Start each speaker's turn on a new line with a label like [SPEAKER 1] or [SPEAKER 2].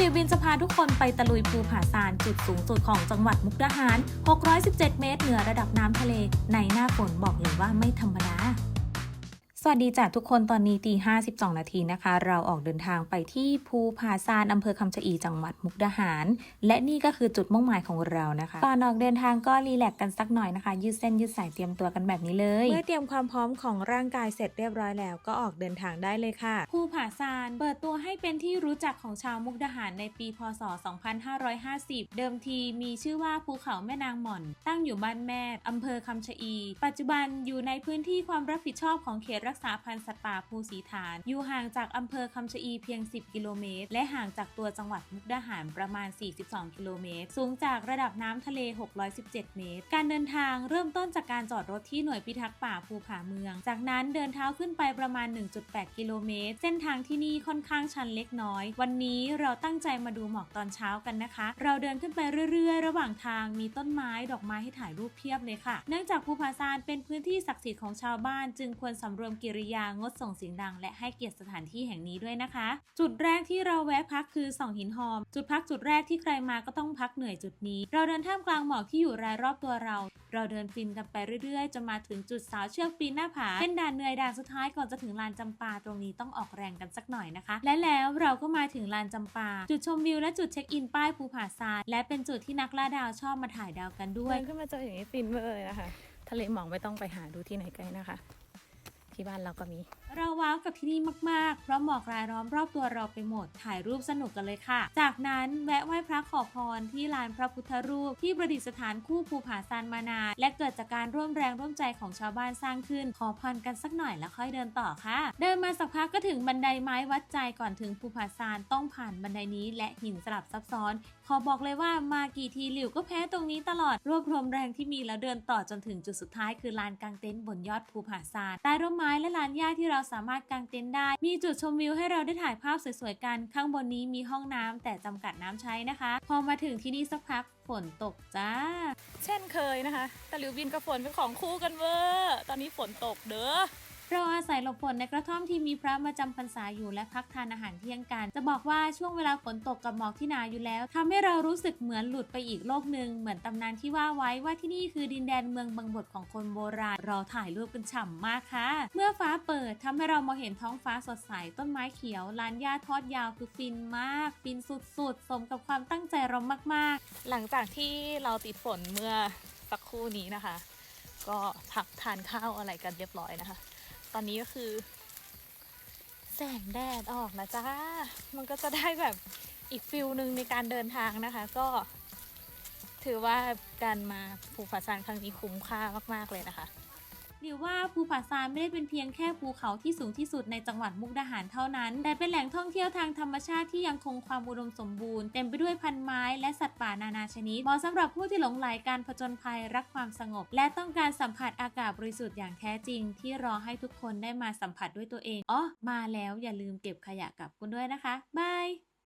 [SPEAKER 1] ลิวบินจะพาทุกคนไปตะลุยภูผาซานจุดสูงสุดของจังหวัดมุกดาหาร 617 เมตรเหนือระดับน้ำทะเล ในหน้าฝนบอกเลยว่าไม่ธรรมดา สวัสดีจ้ะทุกคนตอนนี้ตี52นาทีนะคะ เราออกเดินทางไปที่ภูผาซานอำเภอคำชะอีจังหวัดมุกดาหาร และนี่ก็คือจุดมุ่งหมายของเรานะคะก่อนออกเดินทางก็รีแลกซ์กันสักหน่อยนะคะ ยืดเส้นยืดสายเตรียมตัวกันแบบนี้เลยเมื่อเตรียมความพร้อมของร่างกายเสร็จเรียบร้อยแล้ว ก็ออกเดินทางได้เลยค่ะภูผาซานเปิดตัวให้เป็นที่รู้จักของชาวมุกดาหารในปีพศ 2550 เดิมทีมีชื่อว่าภูเขาแม่นางหม่อน ตั้งอยู่บ้านแม่อำเภอคำชะอี ปัจจุบันอยู่ในพื้นที่ความรับผิดชอบของเขตรักษาพันธุ์สัตว์ป่าภูสีฐาน อยู่ห่างจากอำเภอคำชะอีเพียง 10 กิโลเมตร และห่างจากตัวจังหวัดมุกดาหารประมาณ 42 กิโลเมตร สูงจากระดับน้ำทะเล 617 เมตร การเดินทางเริ่มต้นจากการจอดรถที่หน่วยพิทักษ์ป่าภูผาเมือง จากนั้นเดินเท้าขึ้นไปประมาณ 1.8 กิโลเมตร เส้นทางที่นี่ค่อนข้างชันเล็กน้อย วันนี้เราตั้งใจมาดูหมอกตอนเช้ากันนะคะ เราเดินขึ้นไปเรื่อยๆ ระหว่างทางมีต้นไม้ดอกไม้ให้ถ่ายรูปเพียบเลยค่ะ เนื่องจากภูผาซานเป็นพื้นที่ศักดิ์สิทธิ์ของชาวบ้าน จึงควรสำรวมกิริยางดส่งเสียงดัง และให้เกียรติสถานที่แห่งนี้ด้วยนะคะ จุดแรกที่เราแวะพักคือส่องหินหอม จุดพักจุดแรกที่ใครมาก็ต้องพักเหนื่อยจุดนี้ เราเดินท่ามกลางหมอกที่อยู่รายรอบตัวเรา เราเดินฟินกันไปเรื่อยๆจนมาถึงจุดสาวเชือกปีนหน้าผาเป็นด่านเหนื่อยด่านสุดท้ายก่อนจะถึงลานจำปาตรงนี้ต้องออกแรงกันสักหน่อยนะคะ และแล้วเราก็มาถึงลานจำปา จุดชมวิวและจุดเช็คอินป้ายภูผาซานและเป็นจุดที่นักล่าดาวชอบมาถ่ายดาวกันด้วย
[SPEAKER 2] เดินขึ้นมาเจออย่างนี้ฟินเวอร์เลยนะคะทะเลหมอกไม่ต้องไปหาดูที่ไหนไกลนะคะ ที่บ้านเราก็มี
[SPEAKER 1] เราว้าวกับที่นี่มากๆ เพราะหมอกรายล้อมรอบตัวเราไปหมด ถ่ายรูปสนุกกันเลยค่ะ จากนั้นแวะไหว้พระขอพรที่ลานพระพุทธรูปที่ประดิษฐานคู่ภูผาซานมานานและเกิดจากการร่วมแรงร่วมใจของชาวบ้านสร้างขึ้น ขอพรกันสักหน่อยแล้วค่อยเดินต่อค่ะ เดินมาสักพักก็ถึงบันไดไม้วัดใจก่อนถึงภูผาซานต้องผ่านบันไดนี้ และหินสลับซับซ้อน ขอบอกเลยว่ามากี่ทีหลิวก็แพ้ตรงนี้ตลอดรวบรวมแรงที่มีแล้วเดินต่อจนถึงจุดสุดท้ายคือลานกางเต็นท์บนยอดภูผาซานใต้ร่มไม้และลานหญ้าที่เราสามารถกางเต็นท์ได้ มีจุดชมวิวให้เราได้ถ่ายภาพสวยๆกัน ข้างบนนี้มีห้องน้ำแต่จำกัดน้ำใช้นะคะ พอมาถึงที่นี่สักพักฝนตกจ้า
[SPEAKER 2] เช่นเคยนะคะตะลิวบินกับฝนเป็นของคู่กันเวอร์ตอนนี้ฝนตกเด้อ
[SPEAKER 1] เราอาศัยหลบฝนในกระท่อมที่มีพระมาจำพรรษาอยู่และพักทานอาหารเที่ยงกัน จะบอกว่าช่วงเวลาฝนตกกับหมอกที่หนาอยู่แล้วทำให้เรารู้สึกเหมือนหลุดไปอีกโลกหนึ่งเหมือนตำนานที่ว่าไว้ว่าที่นี่คือดินแดนเมืองบังบดของคนโบราณเราถ่ายรูปกันฉ่ำมากค่ะ เมื่อฟ้าเปิดทำให้เรามองเห็นท้องฟ้าสดใสต้นไม้เขียวลานหญ้าทอดยาวคือฟินมาก ฟินสุดๆ สมกับความตั้งใจเรามากๆ
[SPEAKER 2] หลังจากที่เราติดฝนเมื่อสักครู่นี้นะคะ ก็พักทานข้าวอะไรกันเรียบร้อยนะคะ ตอนนี้ก็คือ แสงแดดออกนะจ้า มันก็จะได้แบบอีกฟิลหนึ่งในการเดินทางนะคะ ก็ ถือว่าการมาภูผาซานครั้งนี้คุ้มค่ามาก ๆ เลยนะคะ
[SPEAKER 1] หรือว่าภูผาซานไม่ได้เป็นเพียงแค่ภูเขาที่สูงที่สุดในจังหวัดมุกดาหารเท่านั้น แต่เป็นแหล่งท่องเที่ยวทางธรรมชาติที่ยังคงความอุดมสมบูรณ์เต็มไปด้วยพันไม้และสัตว์ป่านานาชนิดเหมาะสำหรับผู้ที่หลงใหลการผจญภัยรักความสงบ และต้องการสัมผัสอากาศบริสุทธิ์อย่างแท้จริง ที่รอให้ทุกคนได้มาสัมผัสด้วยตัวเองอ๋อมาแล้วอย่าลืมเก็บขยะกลับคุณด้วยนะคะบาย